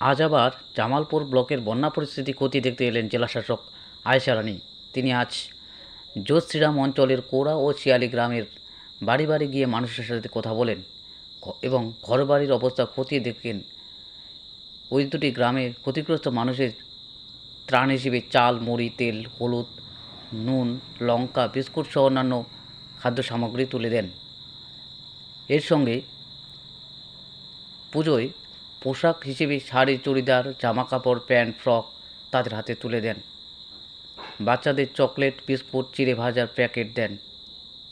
আজ আবার জামালপুর ব্লকের বন্যা পরিস্থিতি খতিয়ে দেখতে এলেন জেলাশাসক আয়েশা রানী। তিনি আজ জোশ শ্রীরাম অঞ্চলের কোড়া ও শিয়ালি গ্রামের বাড়ি বাড়ি গিয়ে মানুষের সাথে কথা বলেন এবং ঘরবাড়ির অবস্থা খতিয়ে দেখেন। ওই দুটি গ্রামের ক্ষতিগ্রস্ত মানুষের ত্রাণ হিসেবে চাল, মুড়ি, তেল, হলুদ, নুন, লঙ্কা, বিস্কুট সহ অন্যান্য খাদ্য সামগ্রী তুলে দেন। এর সঙ্গে পুজোয় পোশাক হিসেবে শাড়ি, চুড়িদার জামা কাপড় প্যান্ট, ফ্রক তাদের হাতে তুলে দেন। বাচ্চাদের চকলেট, বিস্কুট, চিড়ে ভাজার প্যাকেট দেন।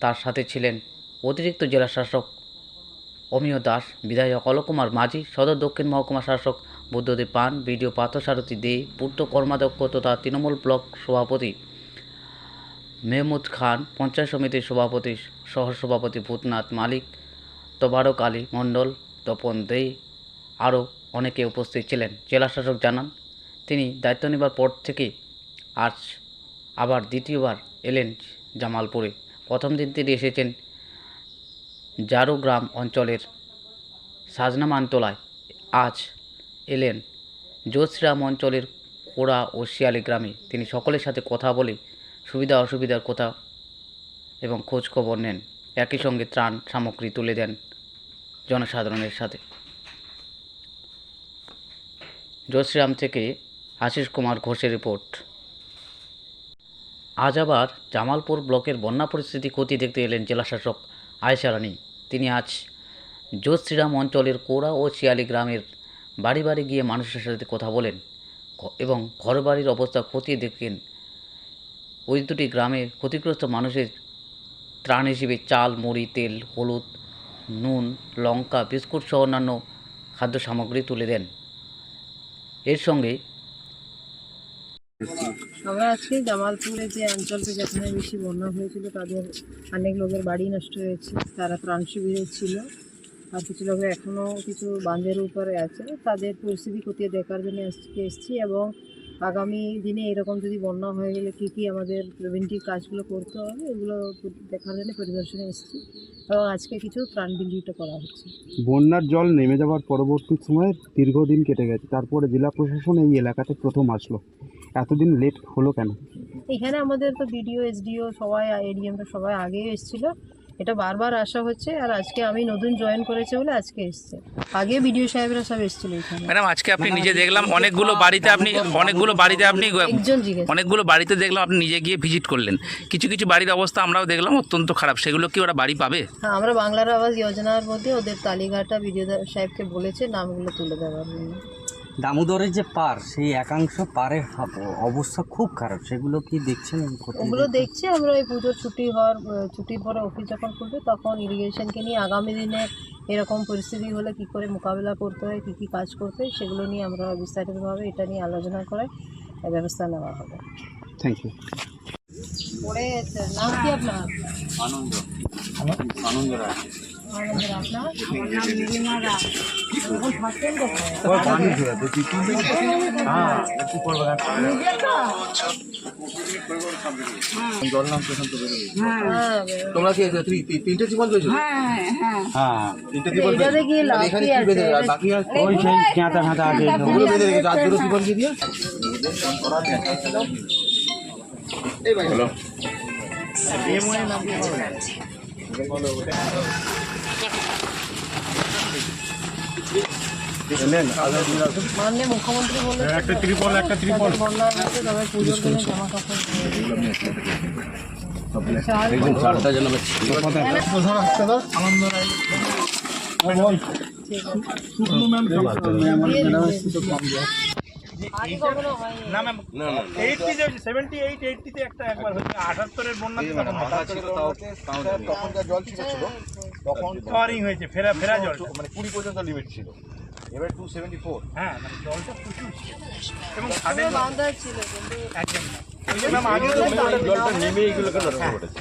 তার সাথে ছিলেন অতিরিক্ত জেলা শাসক অমিয় দাস, বিধায়ক অলকুমার মাঝি, সদর দক্ষিণ মহকুমা শাসক বুদ্ধদেব পান, বিডিও পার্থসারথী দে, পূর্ত কর্মাধ্যক্ষ তথা তৃণমূল ব্লক সভাপতি মেহমুদ খান, পঞ্চায়েত সমিতির সভাপতি সহসভাপতি ভূতনাথ মালিক, তোবারক আলী মণ্ডল, তপন দে আরও অনেকে উপস্থিত ছিলেন। জেলাশাসক জানান, তিনি দায়িত্ব নেবার পর থেকে আজ আবার দ্বিতীয়বার এলেন জামালপুরে। প্রথম দিন তিনি এসেছেন জারো গ্রাম অঞ্চলের সাজনা মানতলায় আজ এলেন জোশ্রাম অঞ্চলের কোড়া ও শিয়ালি গ্রামে। তিনি সকলের সাথে কথা বলে সুবিধা অসুবিধার কথা এবং খোঁজখবর নেন। একই সঙ্গে ত্রাণ সামগ্রী তুলে দেন জনসাধারণের সাথে। জয়শ্রীরাম থেকে আশিস কুমার ঘোষের রিপোর্ট। আজ আবার জামালপুর ব্লকের বন্যা পরিস্থিতি খতিয়ে দেখতে এলেন জেলাশাসক আয়েশা রানী। তিনি আজ জোশ শ্রীরাম অঞ্চলের কোড়া ও শিয়ালি গ্রামের বাড়ি বাড়ি গিয়ে মানুষের সাথে কথা বলেন এবং ঘরবাড়ির অবস্থা খতিয়ে দেখেন। ওই দুটি গ্রামে ক্ষতিগ্রস্ত মানুষের ত্রাণ হিসেবে চাল, মুড়ি, তেল, হলুদ, নুন, লঙ্কা, বিস্কুট সহ অন্যান্য খাদ্য সামগ্রী তুলে দেন। এর সঙ্গে আমরা আজকে জামালপুরে যে অঞ্চলটি যেখানে বেশি বন্যা হয়েছিল, তাদের অনেক লোকের বাড়ি নষ্ট হয়েছে, তারা প্রাণ শিবিরে ছিল। আর কিছু লোকের এখনও কিছু বাঁধের উপরে আছে। তাদের পরিস্থিতি খতিয়ে দেখার জন্য আজকে এসেছি এবং আগামী দিনে এরকম যদি বন্যা হয়ে গেলে কী কী আমাদের প্রিভেন্টিভ কাজগুলো করতে হবে এগুলো দেখার জন্য পরিদর্শনে এসেছি। এবং আজকে কিছু ত্রাণ বিলিটা করা হচ্ছে। বন্যার জল নেমে যাওয়ার পরবর্তী সময়ে দীর্ঘদিন কেটে গেছে। তারপরে জেলা প্রশাসন এই এলাকাতে প্রথম আসলো। এতদিন লেট হলো কেন? এখানে আমাদের তো বিডিও এসডিও সবাই এডিএমটা সবাই আগেই এসেছিল। এটা বারবার আসা হচ্ছে আর আজকে আমি নতুন জয়েন করেছে বলে আজকে এসছে। আগে বিডিও সাহেবরা সব এসেছিল এখানে। ম্যাডাম আজকে আপনি নিজে দেখলাম অনেকগুলো বাড়িতে আপনি অনেকগুলো বাড়িতে আপনি একজন জিজ্ঞেস অনেকগুলো বাড়িতে দেখলাম আপনি নিজে গিয়ে ভিজিট করলেন। কিছু কিছু বাড়ির অবস্থা আমরাও দেখলাম অত্যন্ত খারাপ। সেগুলো কি ওরা বাড়ি পাবে? হ্যাঁ আমরা বাংলার আবাস যোজনার মধ্যে ওদের তালিকাটা বিডিও সাহেবকে বলেছে নামগুলো তুলে দেওয়ার জন্য। দামোদরের যে পার সেই একাংশ পারের হাব- অবস্থা খুব খারাপ। সেগুলো কি দেখছেন ওগুলো দেখছি আমরা এই পুজোর ছুটি হওয়ার ছুটির পরে অফিস যখন খুলবে তখন ইরিগেশনকে নিয়ে আগামী দিনে এরকম পরিস্থিতি হলে কি করে মোকাবিলা করতে হয় কী কী কাজ করতে হয় সেগুলো নিয়ে আমরা বিস্তারিতভাবে এটা নিয়ে আলোচনা করে ব্যবস্থা নেওয়া হবে। থ্যাংক ইউ পরে নাম কি আপনার? আনন্দ। আনন্দ রায়। হ্যাঁ, তোমরা কি তিনটে জীবন পেয়েছ? তিনটে জীবন এখানে কি বেঁধে বাকি আর ওই সেই কেঁতা ফেঁতা আছে ওগুলো বেঁধে রেখেছো আর দুটো জীবন কি দিয়ে? মাননীয় মুখ্যমন্ত্রী বলেছে একটা ত্রিপল একটা ত্রিপল বন্যার মধ্যে তবে পুজোর দিনে জামা কাপড় চারটা যেন আগে কখনো হয়নি। তখন যা জল ছিল তখন কাভারিং হয়েছে ফেরা ফেরা জল। মানে কুড়ি পর্যন্ত লিমিট ছিল। এবার টু সেভেন্টি ফোর হ্যাঁ মানে জলটা প্রচুর এবং তবে ছাদের বান্ধা ছিল একদম না। ওই জন্য আমি আগে তো জলটা নেমে করেছে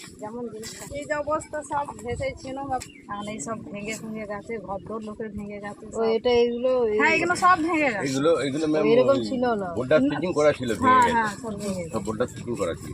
ঠান্ডা এই যে অবস্থা সব ভেসে ছিল তাহলে এই সব ভেঙে ভেঙে গেছে ঘর দোর লোকের ভেঙে গেছে ও এটা এগুলো হ্যাঁ এগুলো সব ভেঙে গেছে। এগুলো এগুলো ম্যাম এরকম ছিল না। বোর্ডার স্টিচিং করা ছিল হ্যাঁ হ্যাঁ সব ভেঙে গেছে। বোর্ডার স্টিচিং করা ছিল।